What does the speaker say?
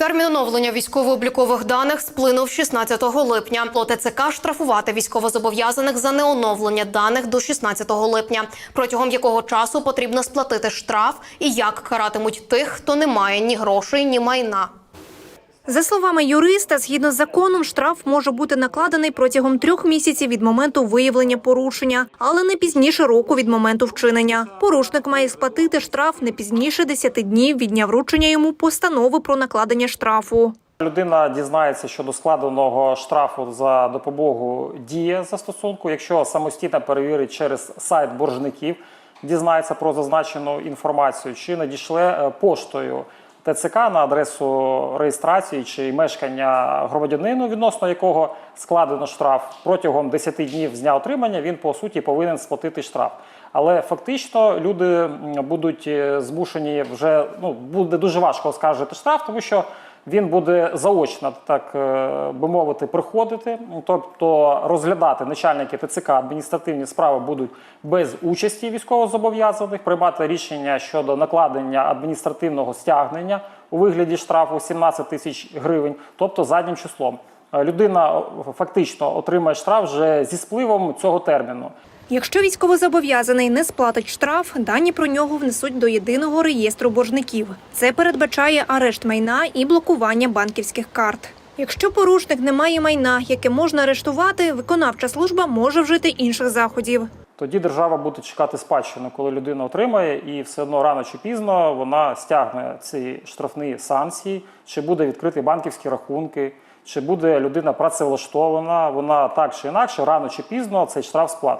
Термін оновлення військово-облікових даних сплинув 16 липня. По ТЦК штрафувати військовозобов'язаних за неоновлення даних до 16 липня, протягом якого часу потрібно сплатити штраф і як каратимуть тих, хто не має ні грошей, ні майна. За словами юриста, згідно з законом, штраф може бути накладений протягом трьох місяців від моменту виявлення порушення, але не пізніше року від моменту вчинення. Порушник має сплатити штраф не пізніше 10 днів від дня вручення йому постанови про накладення штрафу. Людина дізнається щодо складеного штрафу за допомогою дії застосунку, якщо самостійно перевірить через сайт боржників, дізнається про зазначену інформацію, чи надійшле е, поштою ТЦК на адресу реєстрації чи мешкання громадянину, відносно якого складено штраф протягом 10 днів з дня отримання, він по суті повинен сплатити штраф. Але фактично люди будуть е, змушені вже ну буде дуже важко оскаржити штраф, тому що він буде заочно, так е, би мовити, приходити, тобто розглядати начальники ТЦК адміністративні справи будуть без участі військовозобов'язаних, приймати рішення щодо накладення адміністративного стягнення у вигляді штрафу 17 тисяч гривень, тобто заднім числом. Е, Людина фактично отримає штраф вже зі спливом цього терміну. Якщо військовозобов'язаний не сплатить штраф, дані про нього внесуть до єдиного реєстру боржників. Це передбачає арешт майна і блокування банківських карт. Якщо порушник не має майна, яке можна арештувати, виконавча служба може вжити інших заходів. Тоді держава буде чекати спадщину, коли людина отримає, і все одно рано чи пізно вона стягне ці штрафні санкції, чи буде відкриті банківські рахунки, чи буде людина працевлаштована. Вона так чи інакше, рано чи пізно цей штраф сплатить.